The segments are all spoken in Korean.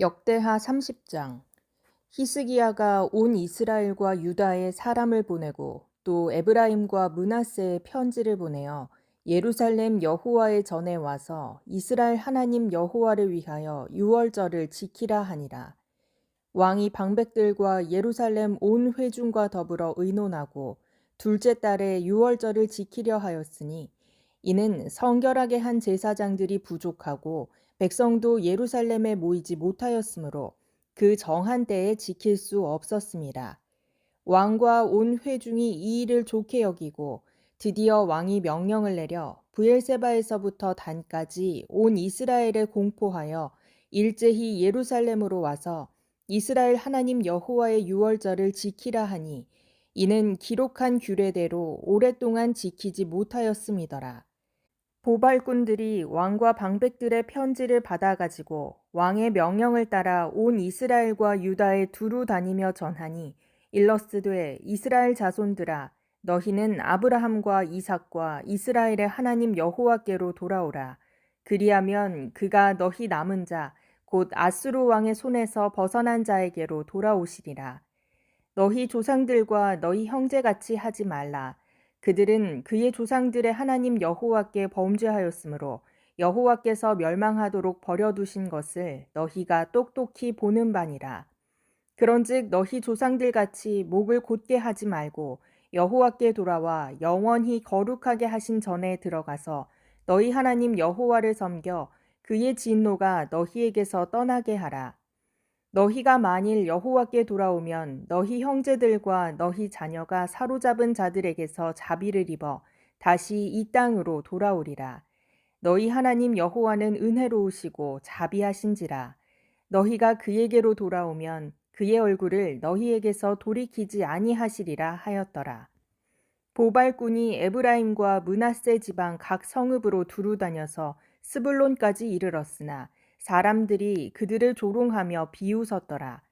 역대하 30장 히스기야가 온 이스라엘과 유다에 사람을 보내고 또 에브라임과 문하세에 편지를 보내어 예루살렘 여호와의 전에 와서 이스라엘 하나님 여호와를 위하여 유월절을 지키라 하니라. 왕이 방백들과 예루살렘 온 회중과 더불어 의논하고 둘째 달에 유월절을 지키려 하였으니 이는 성결하게 한 제사장들이 부족하고 백성도 예루살렘에 모이지 못하였으므로 그 정한 때에 지킬 수 없었습니다. 왕과 온 회중이 이 일을 좋게 여기고 드디어 왕이 명령을 내려 부엘세바에서부터 단까지 온 이스라엘에 공포하여 일제히 예루살렘으로 와서 이스라엘 하나님 여호와의 유월절을 지키라 하니 이는 기록한 규례대로 오랫동안 지키지 못하였음이더라. 보발꾼들이 왕과 방백들의 편지를 받아가지고 왕의 명령을 따라 온 이스라엘과 유다에 두루 다니며 전하니 일러스되 이스라엘 자손들아 너희는 아브라함과 이삭과 이스라엘의 하나님 여호와께로 돌아오라. 그리하면 그가 너희 남은 자 곧 아수르 왕의 손에서 벗어난 자에게로 돌아오시리라. 너희 조상들과 너희 형제같이 하지 말라 그들은 그의 조상들의 하나님 여호와께 범죄하였으므로 여호와께서 멸망하도록 버려두신 것을 너희가 똑똑히 보는 바니라. 그런즉 너희 조상들 같이 목을 곧게 하지 말고 여호와께 돌아와 영원히 거룩하게 하신 전에 들어가서 너희 하나님 여호와를 섬겨 그의 진노가 너희에게서 떠나게 하라. 너희가 만일 여호와께 돌아오면 너희 형제들과 너희 자녀가 사로잡은 자들에게서 자비를 입어 다시 이 땅으로 돌아오리라. 너희 하나님 여호와는 은혜로우시고 자비하신지라. 너희가 그에게로 돌아오면 그의 얼굴을 너희에게서 돌이키지 아니하시리라 하였더라. 보발꾼이 에브라임과 문하세 지방 각 성읍으로 두루 다녀서 스불론까지 이르렀으나 사람들이 그들을 조롱하며 비웃었더라.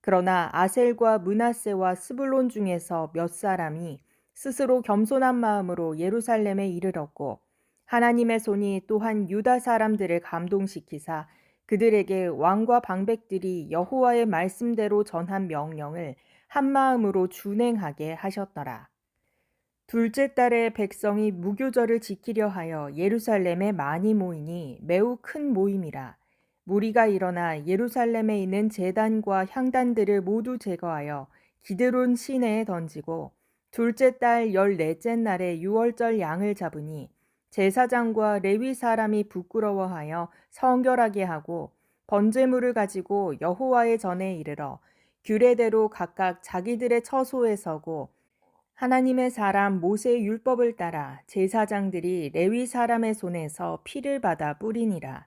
그러나 아셀과 문하세와 스불론 중에서 몇 사람이 스스로 겸손한 마음으로 예루살렘에 이르렀고 하나님의 손이 또한 유다 사람들을 감동시키사 그들에게 왕과 방백들이 여호와의 말씀대로 전한 명령을 한 마음으로 준행하게 하셨더라. 둘째 달에 백성이 무교절을 지키려 하여 예루살렘에 많이 모이니 매우 큰 모임이라. 무리가 일어나 예루살렘에 있는 제단과 향단들을 모두 제거하여 기드론 시내에 던지고 둘째 달 열넷째 날에 유월절 양을 잡으니 제사장과 레위 사람이 부끄러워하여 성결하게 하고 번제물을 가지고 여호와의 전에 이르러 규례대로 각각 자기들의 처소에 서고 하나님의 사람 모세의 율법을 따라 제사장들이 레위 사람의 손에서 피를 받아 뿌리니라.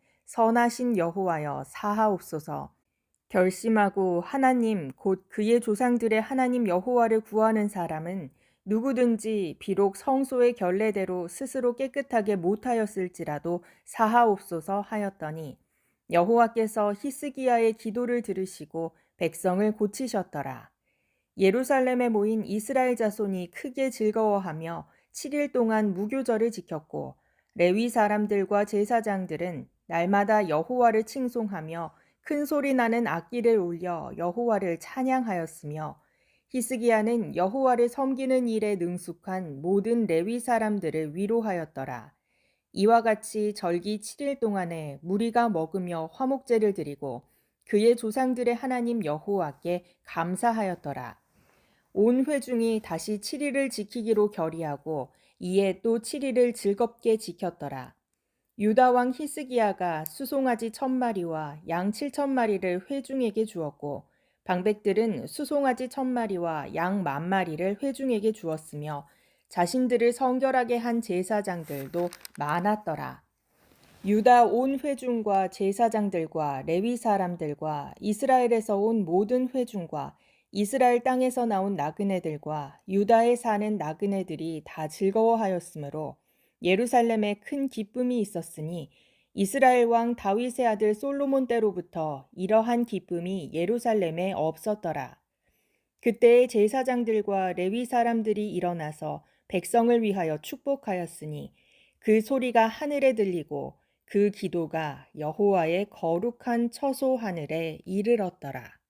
선하신 여호와여 사하옵소서. 결심하고 하나님 곧 그의 조상들의 하나님 여호와를 구하는 사람은 누구든지 비록 성소의 결례대로 스스로 깨끗하게 못하였을지라도 사하옵소서 하였더니 여호와께서 히스기야의 기도를 들으시고 백성을 고치셨더라. 예루살렘에 모인 이스라엘 자손이 크게 즐거워하며 7일 동안 무교절을 지켰고 레위 사람들과 제사장들은 날마다 여호와를 칭송하며 큰 소리 나는 악기를 울려 여호와를 찬양하였으며 히스기야는 여호와를 섬기는 일에 능숙한 모든 레위 사람들을 위로하였더라. 이와 같이 절기 7일 동안에 무리가 먹으며 화목제를 드리고 그의 조상들의 하나님 여호와께 감사하였더라. 온 회중이 다시 7일을 지키기로 결의하고 이에 또 7일을 즐겁게 지켰더라. 유다 왕 히스기야가 수송아지 천 마리와 양 칠천 마리를 회중에게 주었고 방백들은 수송아지 천 마리와 양 만 마리를 회중에게 주었으며 자신들을 성결하게 한 제사장들도 많았더라. 유다 온 회중과 제사장들과 레위 사람들과 이스라엘에서 온 모든 회중과 이스라엘 땅에서 나온 나그네들과 유다에 사는 나그네들이 다 즐거워하였으므로 예루살렘에 큰 기쁨이 있었으니 이스라엘 왕 다윗의 아들 솔로몬 때로부터 이러한 기쁨이 예루살렘에 없었더라. 그때의 제사장들과 레위 사람들이 일어나서 백성을 위하여 축복하였으니 그 소리가 하늘에 들리고 그 기도가 여호와의 거룩한 처소 하늘에 이르렀더라.